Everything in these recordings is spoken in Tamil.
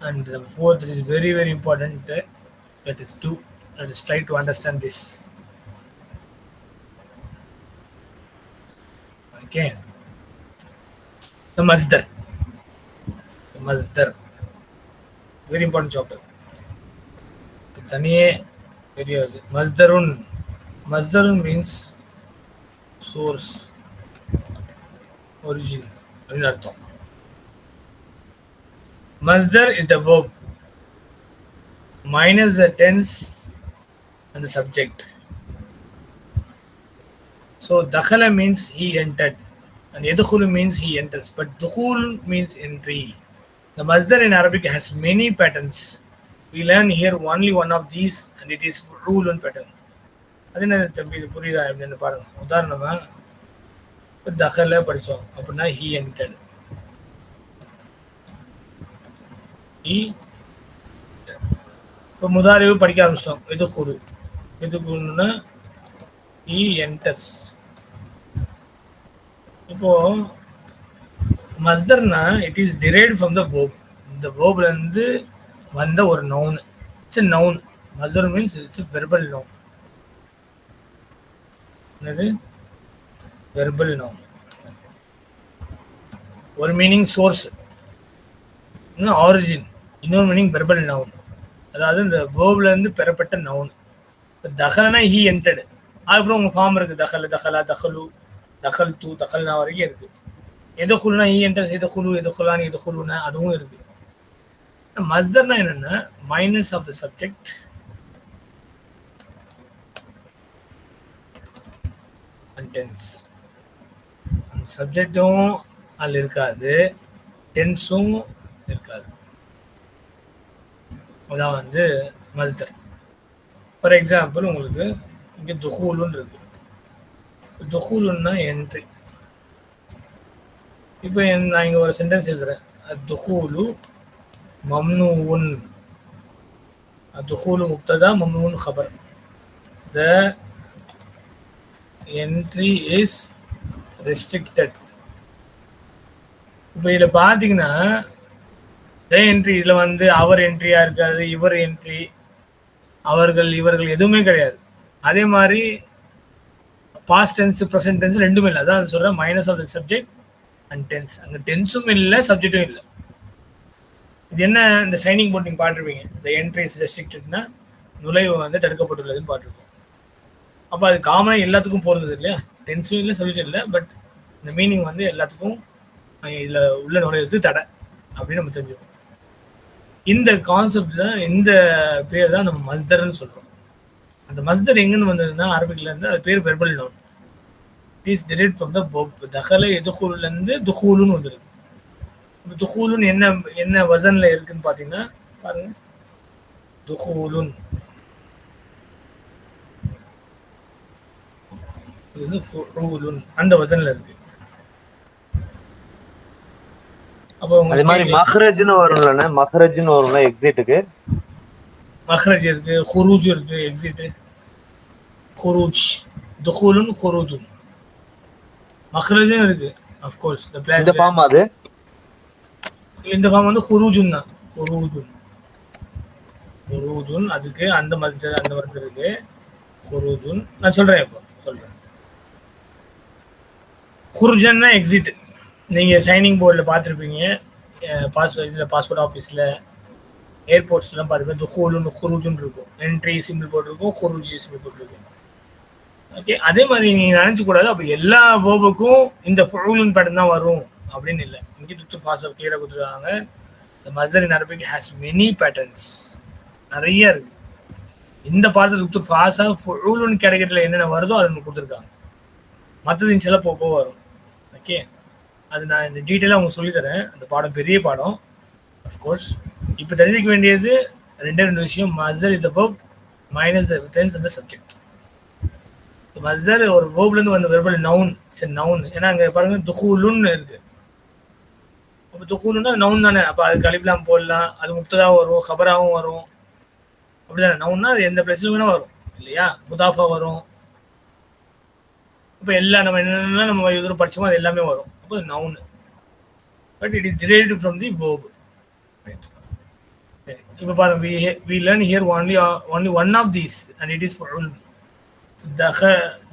And the fourth is very, very important. uh, Let us do. Let us try to understand this. Okay. The masdar. The masdar. Very important chapter. தனியே தெரியாது மஸ்தருன் மஸ்தருன் மீன்ஸ் சோர்ஸ் ஒரிஜின் அப்படின்னு அர்த்தம் மஸ்தர் is the verb minus the tense and the subject. So dakhala means he entered, and yadkhulu means he enters. But dukhul means entry. The masdar in Arabic has many patterns. We learn here only one of these, and it is rule and pattern. அது என்ன தம்பி இது புரியுதா எப்படின்னு பாருங்க உதாரணமா இப்ப தகல படிச்சோம் அப்படின்னா ஹி என்டர் ஹி இப்போ முதாரிவு படிக்க ஆரம்பிச்சிட்டோம் இது குரு இது குருன்னா இ என்டர்ஸ் இப்போ மஸ்தர்னா it is derived from the verb இந்த வேர்ப்ல வந்த ஒரு நவுன் இட்ஸ் நவுன் மஸ்தர் மீன்ஸ் இட்ஸ் வெர்பல் நவுன் என்னது வெர்பல் நவுன் ஒரு மீனிங் சோர்ஸ் ஆரிஜின் இன்னொரு மீனிங் வெர்பல் நவுன் அதாவது இந்த வேர்ப்ல இருந்து பெறப்பட்ட நவுன் தகலனா ஹி என்டர்டு அதுக்கப்புறம் உங்கள் ஃபார்ம் இருக்குது தகல் தகலா தகலு. தகல் தூ தகல்னா வரைக்கும் இருக்குது எதை குழுனா ஹி என்டர் எதை குழு எதை குலான்னு எதை குழுனா அதுவும் இருக்குது மஸ்தர்னா என்னென்னா minus of the subject and tense அந்த சப்ஜெக்டும் அதில் இருக்காது. டென்ஸும் இருக்காது. அதான் வந்து மஸ்தர் ஃபார் எக்ஸாம்பிள் உங்களுக்கு இங்கே துஹூலுன்னு இருக்கு துஹூலுன்னா என்ட்ரி இப்போ என் நான் இங்கே ஒரு சென்டென்ஸ் எழுதுறேன். துஹூலு மம்னூன் துஹூலு முப்ததா மம்னூன் ஹபர் த என்ட்ரி இஸ் ரெஸ்ட்ரிக்டட் இப்போ இதில் பார்த்தீங்கன்னா என்ட்ரி இதில் வந்து அவர் என்ட்ரியா இருக்காது இவர் என்ட்ரி அவர்கள் இவர்கள் எதுவுமே கிடையாது. அதே மாதிரி பாஸ்ட் டென்ஸ் ப்ரெசன்ட் டென்ஸ் ரெண்டுமே இல்லை. அதான் சொல்கிறேன் minus of the subject and tense அங்கே டென்ஸும் இல்லை சப்ஜெக்டும் இல்லை. இது என்ன இந்த சைனிங் போர்ட் நீங்கள் பார்த்துருப்பீங்க? இந்த என்ட்ரி இஸ் ரெஸ்ட்ரிக்டட்னா நுழைவு வந்து தடுக்கப்பட்டுள்ளதுன்னு பார்த்துருப்போம். அப்போ அது காமனாக எல்லாத்துக்கும் போகிறது இல்லையா? டென்ஸும் இல்லை சப்ஜெக்ட் இல்லை பட் இந்த மீனிங் வந்து எல்லாத்துக்கும் இதில் உள்ள நுழைவுக்கு தடை அப்படின்னு நம்ம தெரிஞ்சுக்கணும். இந்த கான்செப்ட் தான் இந்த பேர் தான் நம்ம மஸ்தர்னு சொல்றோம். அந்த மஸ்தர் எங்கன்னு வந்ததுன்னா அரபிக்ல இருந்து அது பேர் verbal noun is derived from the verb. தகல எதுகுல்ல இருந்து துஹூலுன்னு வந்திருக்கு. இப்போ என்ன என்ன வசனில் இருக்குன்னு பார்த்தீங்கன்னா பாருங்க. துஹூலுன். இது வந்து அந்த வசனில் இருக்கு. அப்போ அதே மாதிரி மஹ்ரஜ்னு வரும்லண்ணே மஹ்ரஜ்னு வரும்ல எக்ஸிட்டுக்கு மஹ்ரஜ் இருக்கு குரூஜ் இருக்கு எக்ஸிட் குரூஜ். துஹூலுன் குரூஜுன். மஹ்ரஜும் இருக்கு அஃப்கோர்ஸ் இந்த இந்த பிளான் ஃபார்ம் அது? இந்த ஃபார்ம் வந்து குரூஜுன் தான். குரூஜுன். குரூஜுன் அதுக்கு அந்த மஸ்ஜர் அந்த மஸ்ஜர் இருக்கு. குரூஜுன். நான் சொல்றேன் இப்போ சொல்றேன். குருஜன்னா எக்ஸிட் நீங்கள் சைனிங் போர்டில் பார்த்துருப்பீங்க. பாஸ் இதில் பாஸ்போர்ட் ஆஃபீஸில் ஏர்போர்ட்ஸ்லாம் பாருங்க துஹூலுன்னு குரூஜுன்னு இருக்கும். என்ட்ரி சிம்பிள் போட்டிருக்கும். குரூஜி சிம்பிள் போட்டிருக்கும். ஓகே அதே மாதிரி நீங்கள் நினச்சக்கூடாது அப்போ எல்லா வேர்புக்கும் இந்த ஃபுலுன் படம் தான் வரும் அப்படின்னு இல்லை. இங்கே துத்து ஃபாஸ்ட் கிளியராக கொடுத்துருக்காங்க. இந்த மசரி இன் ஹேஸ் மெனி பேட்டர்ன்ஸ் நிறைய இருக்குது இந்த பாடத்தில் துத்து ஃபாஸ்டாக ஃபுலுன் கேட்டகரியில் என்னென்ன வருதோ அதை கொடுத்துருக்காங்க. மற்றது சில போக போக வரும். ஓகே அது நான் இந்த டீட்டெயிலாக உங்களுக்கு சொல்லித்தரேன் அந்த பாடம் பெரிய பாடம். அஃப்கோர்ஸ் இப்போ தெரிஞ்சிக்க வேண்டியது ரெண்டே ரெண்டு விஷயம். மஸ்தர் is the verb minus the tense அந்த சப்ஜெக்ட் மஸ்தர் ஒரு வேர்ப்லேருந்து வந்த வெர்பல் நவுன் சரி நவுன் ஏன்னா அங்கே பாருங்க துகுலுன்னு இருக்கு. அப்போ துகுலுன்னா நவுன் தானே. அப்போ அது கலிப்லாம் போடலாம். அது முப்ததாகவும் வரும் ஹபராகவும் வரும். அப்படிதானே? நவுன்னா அது எந்த பிளேஸ்ல வேணா வரும். இல்லையா? முதாஃபா வரும். இப்போ எல்லா நம்ம என்னென்ன நம்ம இது படிச்சோமோ அது எல்லாமே வரும். அப்போ noun but it is derived from the verb right இப்போ பாருங்க we we learn here only only one of these and it is full தஹ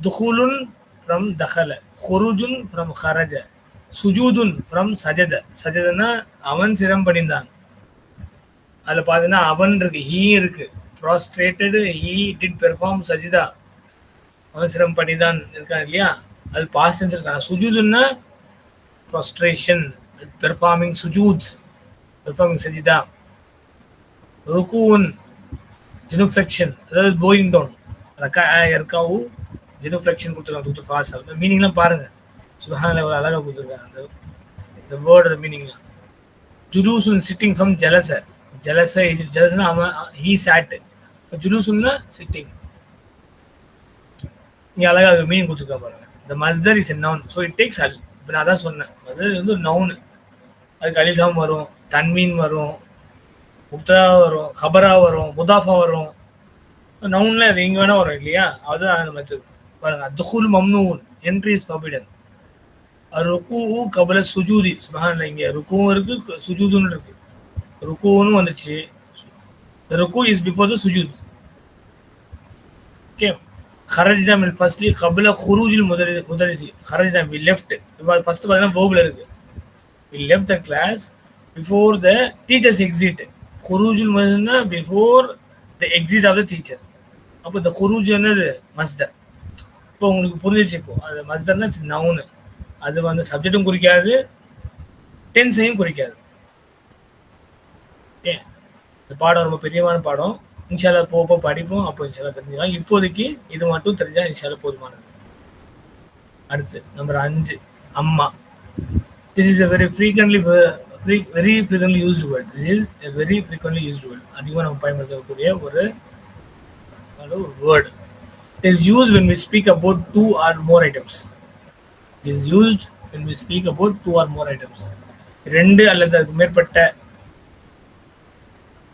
துஹூலுன் ஃப்ரம் தஹல ஹொருஜுன் ஃப்ரம் ஹரஜ சுஜூதுன் ஃப்ரம் சஜத சஜதனா அவன் சிரம் படிந்தான் அதில் பார்த்தீங்கன்னா அவன் இருக்கு ஈ இருக்கு. ப்ராஸ்ட்ரேட்டடு ஈ டிட் பெர்ஃபார்ம் சஜிதா அவன் சிரம் பண்ணிதான் இருக்கான் இல்லையா? அது பாஸ்டன்ஸ் இருக்கான். சுஜூதுன்னா ப்ராஸ்ட்ரேஷன் பெர்ஃபார்மிங் சுஜூத்ஸ் பெர்ஃபார்மிங் சஜிதா ருக்கூன் ஜெனுஃப்ளெக்ஷன் அதாவது போயிங் டவுன் ரக்கா எர்காவு ஜெனுஃப்ளெக்ஷன் கொடுத்துருக்காங்க கொடுத்து ஃபாஸ்ட் ஆகும் மீனிங்லாம் பாருங்க. சுபஹான ஒரு அழகாக கொடுத்துருக்காங்க. அந்த இந்த வேர்டோட மீனிங்லாம் ஜுலூசுன் சிட்டிங் ஃப்ரம் ஜலச ஜலச இஸ் ஜலசனா அவன் ஹீ சாட்டு ஜுலூசுன்னா சிட்டிங் நீங்கள் அழகாக மீனிங் கொடுத்துருக்கா பாருங்க. The மஸ்தர் is a noun so it takes அல் இப்போ நான் அதான் சொன்னேன். அது வந்து நவுனு அதுக்கு அலிதாம் வரும் தன்மீன் வரும் முப்தா வரும் ஹபரா வரும் முதாஃபா வரும். நவுன்ல அது எங்கே வேணா வரும் இல்லையா? அதுதான் அந்த மெத்தட் பாருங்க. துஹுல் மம்னூன் என்ட்ரி இஸ் ஃபபிடன் ருக்கு கபல சுஜூதி. சுபஹான்ல இங்கே ருக்கூவும் இருக்கு சுஜூதுன்னு இருக்கு. ருக்குன்னு வந்துச்சு ருக்கு இஸ் பிஃபோர் த சுஜூத் ஓகே ஹரஜினா மில் ஃபர்ஸ்ட்லி கபில குரூஜில் முதலி முதலிசி ஹரஜினா வி லெஃப்ட் இப்போ ஃபர்ஸ்ட் பார்த்தீங்கன்னா வேர்பில் இருக்கு. We left the class before the teachers exit குரூஜில் முதல்னா before the exit of the teacher அப்போ இந்த குரூஜ் என்னது? மஸ்தர் இப்போ உங்களுக்கு புரிஞ்சிச்சு இப்போ. அது மஸ்தர்னா நவுனு அது வந்து சப்ஜெக்டும் குறிக்காது. டென்ஸையும் குறிக்காது. ஏன்? இந்த பாடம் ரொம்ப பெரியமான பாடம். இன்ஷால்லா போக போக படிப்போம். அப்போ இன்ஷால்லா தெரிஞ்சுக்கலாம். இப்போதைக்கு இது மட்டும் தெரிஞ்சால் இன்ஷால்லா போதுமானது. அடுத்து நம்பர் அஞ்சு அம்மா. This is a very frequently very frequently used word this is a very frequently used word அதிகமாக நம்ம பயன்படுத்தக்கூடிய ஒரு ஒரு word it is use when we speak about two or more items it is used when we speak about two or more items ரெண்டு அல்லது அதுக்கு மேற்பட்ட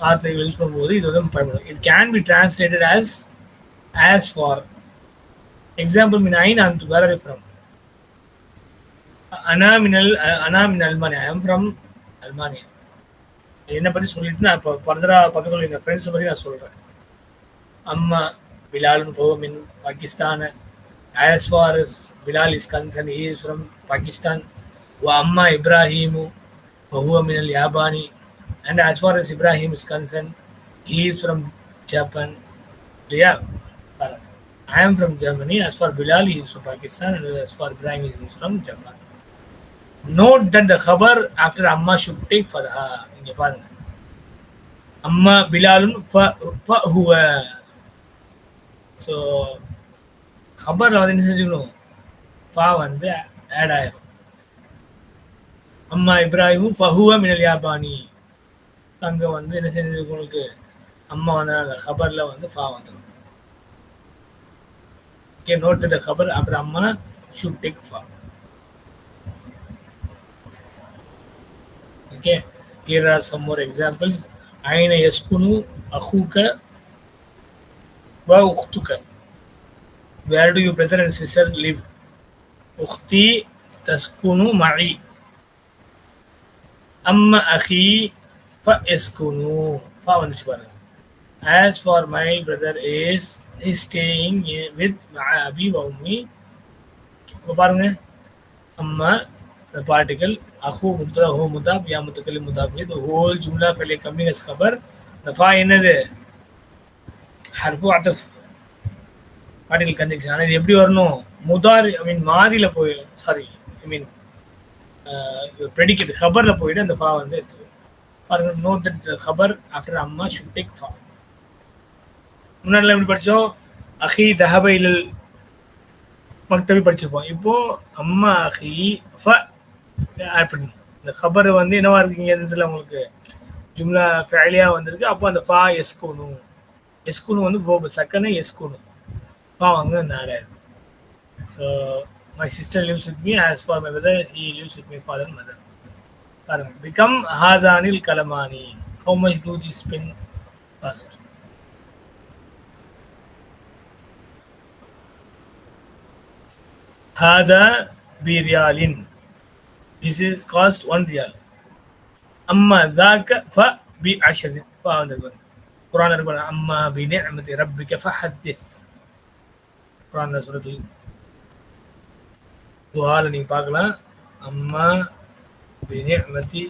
வார்த்தைகள் யூஸ் பண்ணும்போது இது வந்து பயன்படும். It can be translated as as for example மீன் ஐன் அண்ட் வேர் ஆர் ஃப்ரம் அனாமினல் அனாமின் மின் அல்மானியா. ஐ எம் ஃப்ரம் அல்மானியா. என்னை பற்றி சொல்லிட்டு நான் இப்போ ஃபர்தராக பக்கத்தில் எங்கள் ஃப்ரெண்ட்ஸை பற்றி நான் சொல்கிறேன் அம்மா Bilal ஃபோமின் Pakistan. As far as Bilal is concerned, he is from Pakistan. Wa Amma Ibrahimu, Wahuwa. And as far as Ibrahim is concerned, he is from Japan. Yeah. I am from Germany. As for Bilal, he is from Pakistan. And as for Ibrahim, he is from Japan. Note that the khabar after Amma should take fatha. இங்க பாருங்க அம்மா பிலாலுன் ஃப ஹுவ ஸோ கபரில் வந்து என்ன செஞ்சுக்கணும் ஃபா வந்து ஆட் ஆயிரும் அம்மா இப்ராஹிமும் ஃபஹுவ மினல் யாபானி அங்கே வந்து என்ன செஞ்சது உங்களுக்கு? அம்மா வந்தனால ஹபரில் வந்து ஃபா வந்துடும் ஓகே நோட் த ஹபர் அப்புறம் அம்மா ஷுட் டேக் ஃபா okay here are some more examples ஐன எஸ்குனு அஹூக வ உஹ்துக where do you brother and sister live உஹ்தி தஸ்குனு மழி அம்ம அஹி ஃப எஸ்குனு ஃபா வந்துச்சு பாருங்க as for my brother is is staying with அபி வவுமி இப்போ பாருங்க அம்மா the particle ahu mubtada hu mudab ya mutakallim mudab the whole jumla fail coming as khabar. என்னது? ஹர்ஃபு அத்தஃப் பார்ட்டிகல் கன்ஜெக்ஷன் ஆனால் இது எப்படி வரணும்? முதார் ஐ மீன் மாதியில் போயிடும் சாரி ஐ மீன் ப்ரெடிக்கிறது ஹபரில் போயிட்டு அந்த ஃபா வந்து எடுத்துக்கணும். பாருங்க நோட் தட் ஹபர் ஆஃப்டர் அம்மா ஷுட் டேக் ஃபார் முன்னாடிலாம் எப்படி படித்தோம் அஹி தஹபைல் மக்தபி படிச்சிருப்போம். இப்போ அம்மா அஹி ஃப ஆட் பண்ணணும் இந்த ஹபர் வந்து என்னவா இருக்கீங்க இதில் உங்களுக்கு? ஜும்லா ஃபேலியாக வந்திருக்கு. அப்போ அந்த ஃபா எஸ்கூனும் எஸ்கூனு வந்து வேர்பு சக்கனை ஃபா பாவங்க நாடு so my sister lives with me as for my mother he lives with my father mother பாருங்க. பிகம் ஹாசானில் கலமானி ஹவு மச் டூ ஜி ஸ்பின் ஃபர்ஸ்ட் ஹாதா பீரியாலின் this is cost one riyal அம்மா தாக்க ஃப பி அஷரின் ஃபா வந்திருப்பாங்க குரான் இருப்பாங்க அம்மா பி நிஅமதி ரப்பிக ஃப ஹத்திஸ் குரான் சுரத்தில் துவால நீங்கள் பார்க்கலாம். அம்மா பினி அமதி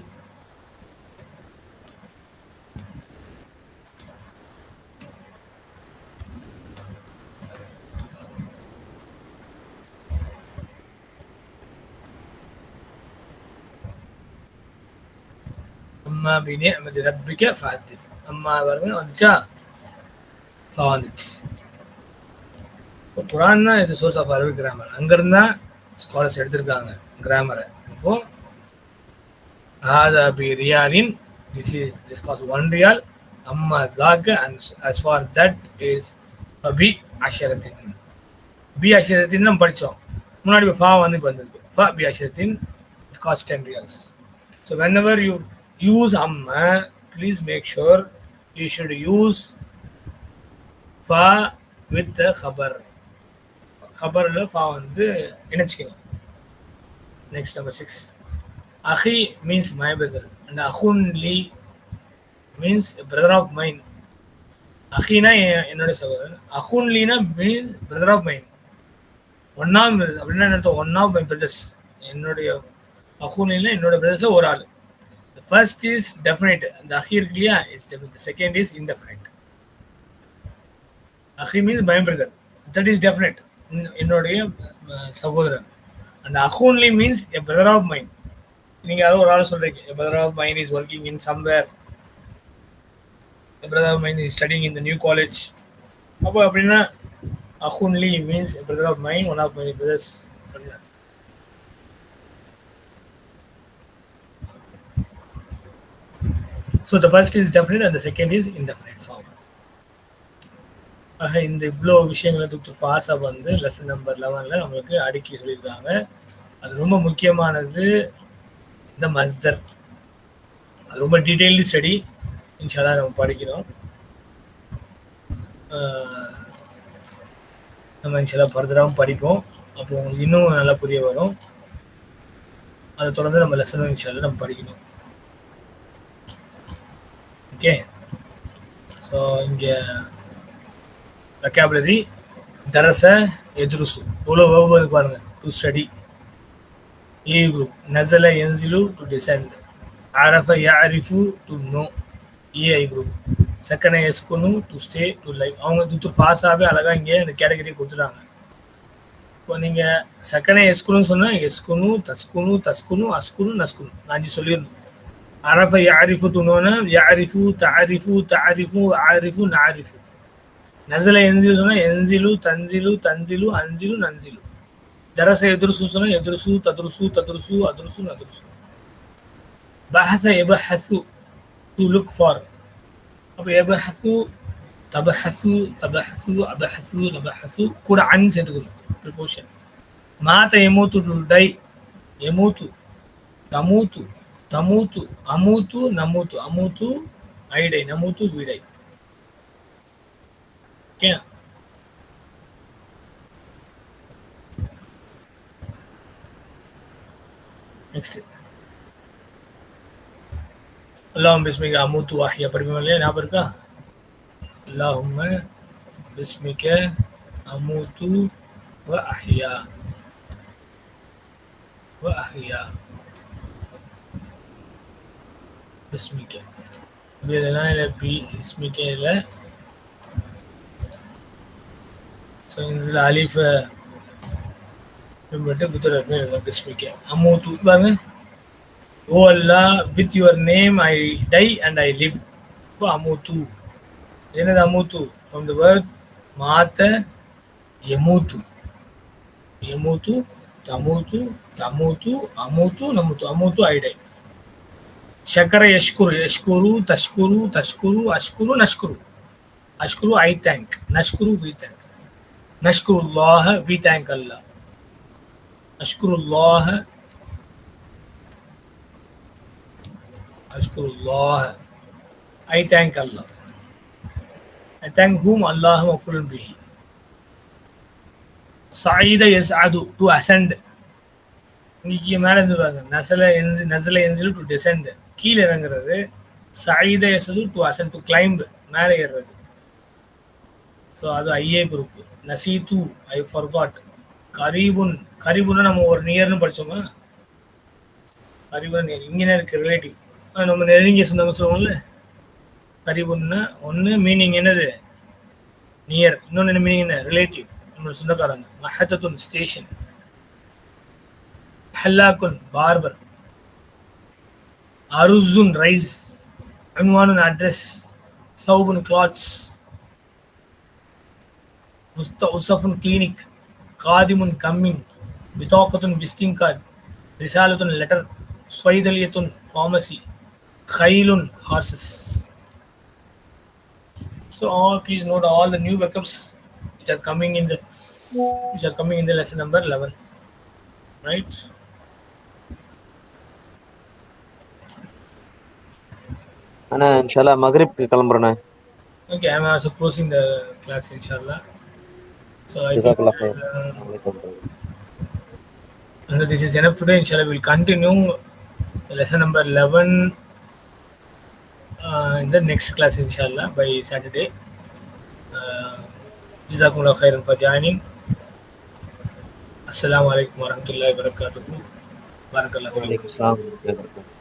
அம்மா பினி அமதி ரப்பிக்க ஃபஹத்திஸ் அம்மா பாருங்க வந்துச்சா வந்துச்சு இப்போ குரான் தான் இது சோர்ஸ் ஆஃப் அரபிக் கிராமர் அங்கிருந்து தான் ஸ்காலர்ஸ் எடுத்திருக்காங்க கிராமரை ஹாதா பி ரியாலின் this is this cost one riyal அம்மா தாக்கு and as for that is B அஷரத்தின் பி அஷரத்தின் நம்ம படித்தோம் முன்னாடி இப்போ ஃபா வந்து இப்போ வந்திருக்கு ஃபா பி அஷரத்தின் cost ten riyals so whenever you use அம்ம please make sure you should use ஃபா வித் ஹபர் ஹபரில் ஃபா வந்து இணைச்சிக்கணும் நெக்ஸ்ட் நம்பர் சிக்ஸ் அஹி மீன்ஸ் மை பிரதர் அண்ட் அஹுன் லீ மீன்ஸ் பிரதர் ஆஃப் மைன் அஹினா என்னோட சகோதரன் அஹுன் Leena means brother of mine one of அப்படின்னா என்ன ஒன் ஆஃப் மை பிரதர்ஸ் என்னுடைய அஹுன் லீனா என்னோட பிரதர்ஸில் ஒரு ஆள் ஃபர்ஸ்ட் இஸ் டெஃபினைட் அந்த அஹி இருக்கு இல்லையா is definite second is indefinite Ahi means my brother that is definite என்னுடைய சகோதரன் and அஹூன்லி means a brother of mine நீங்க அதை ஒரு ஆள் சொல்றீங்க. Brother of mine is working in somewhere brother of mine is studying in the new college அப்போ அப்படின்னா அஹூன்லி means brother of mine one of my brothers so the first is definite and the second is indefinite form ஆக இந்த இவ்வளோ விஷயங்களை தூத்து ஃபாஸ்டாக வந்து லெசன் நம்பர் லெவனில் நம்மளுக்கு அடுக்கி சொல்லியிருக்காங்க. அது ரொம்ப முக்கியமானது. த மஸ்தர் அது ரொம்ப டீட்டெயில்டு ஸ்டடி இன்ஷாலா நம்ம படிக்கிறோம். நம்ம இன்ஷாலா பர்தராகவும் படிப்போம். அப்போ உங்களுக்கு இன்னும் நல்லா புரிய வரும். அதை தொடர்ந்து நம்ம லெசனும் இன்ஷாலா நம்ம படிக்கணும். ஓகே ஸோ இங்கே வெக்காபுலரி தரச எதிர்சு. இவ்வளோ வேர்பு பாருங்கள் to study A Nazala Yanzilu to descend. Arafa Ya'rifu to know. E I group. Second எஸ்குன்னு to stay to life அவங்க இது ஃபாஸ்டாகவே அழகாக இங்கே இந்த கேட்டகரி கொடுத்துட்டாங்க இப்போ நீங்கள் செகண்ட் எஸ்குன்னு சொன்னால் எஸ்குனு தஸ்குனு தஸ்குனு அஸ்குனு நஸ்குனு நான் அஞ்சு சொல்லிடணும் அரஃப யாரிஃபு துணுன்னா யாரிஃபு தாரிஃபு தாரிஃபு ஆரிஃபு நாரிஃபு நசில என்ஜில் சொன்னால் என்ஜிலு தன்ஜிலு தன்ஜிலு அஞ்சிலு நன்ஜிலு தரச எதிர்சு சொன்னா எதிர்சு ததுருசு ததுருசு அதுருசு நதுருசு பஹச எபஹசு டு லுக் ஃபார் அப்போ எபஹசு தபஹசு தபஹசு அபஹசு நபஹசு கூட அன் சேர்த்துக்கணும் ப்ரிப்போஷன் மாத்த எமூத்து டு டை எமூத்து தமூத்து தமூத்து அமூத்து நமூத்து அமூத்து ஐடை நமூத்து வீடை நெக்ஸ்ட் அல்லாஹும் பிஸ்மிக அமூத்து வாஹியா படிப்போம் இல்லையா ஞாபகம் இருக்கா அல்லாஹும்ம பிஸ்மிக அமூத்து வ அஹ்யா வ அஹ்யா பிஸ்மிக இதெல்லாம் இல்லை பி இஸ்மிக்க இல்லை ஸோ இதில் அலிஃப நம்மகிட்ட வித்தோட இதெல்லாம் டிஸ்பிளிக்கே அம்மூத்து பாருங்க ஓ Allah with your name I die and I live இப்போ அமூத்து என்னது அமூத்து ஃப்ரம் த வேர்ட் மாத்த எமூத்து எமூத்து தமூத்து தமூத்து அமூத்து நமுத்து அமூத்து ஐ டை சக்கர யஷ்குரு யஷ்குரு தஷ்குரு தஷ்குரு அஷ்குரு நஷ்குரு அஷ்குரு ஐ தேங்க் நஷ்குரு வி தேங்க் நஷ்குருல்லாஹ we thank Allah أشكر الله أشكر الله I I thank I thank whom Allah مغفور به سعيد يسعد to ascend. இன்னைக்கு மேலே இருந்து பாருங்க. நசல என்ஜி நசல என்ஜில் டு டிசெண்ட் கீழே இறங்குறது சைத எசது டு அசன் டு கிளைம்ப் மேலே ஏறுறது. ஸோ அது ஐஏ குரூப் நசி டூ ஐ ஃபர்காட் கரீபுன் கரீபுன்னா நம்ம ஒரு நியர்னு படிச்சோமா? கரீபுன் நியர் இங்கே இருக்கு ரிலேட்டிவ் நம்ம நெருங்கிய சொந்தங்க சொல்லுவோம்ல. கரீபுன்னா ஒன்று மீனிங் என்னது? நியர் இன்னொன்று என்ன மீனிங் என்ன? ரிலேட்டிவ் நம்மளோட சொந்தக்காரங்க. மஹத்தத்துன் ஸ்டேஷன் ஹல்லாக்குன் பார்பர் அருசுன் ரைஸ். அன்வானுன் அட்ரஸ் சவுபுன் கிளாத்ஸ் முஸ்தஉசஃபுன் கிளினிக் காதிமுன் கம்மிங் விதாக்கத்துன் விசிட்டிங் கார்டு ரிசாலுத்துன் லெட்டர் ஸ்வைதலியத்துன் pharmacy கைலுன் horses So all please note all the new backups which are coming in the which are coming in the lesson number eleven right அண்ணா இன்ஷால்லா மகரிப்க்கு கிளம்புறேண்ணே. Okay I am also closing the class இன்ஷால்லா So I think, uh, and this is enough today. Inshallah, we'll continue lesson number 11 uh, in the next class, inshallah, by Saturday. Uh, Jazakumullah khairan for joining. Assalamu alaikum warahmatullahi wabarakatuh. Barakallah.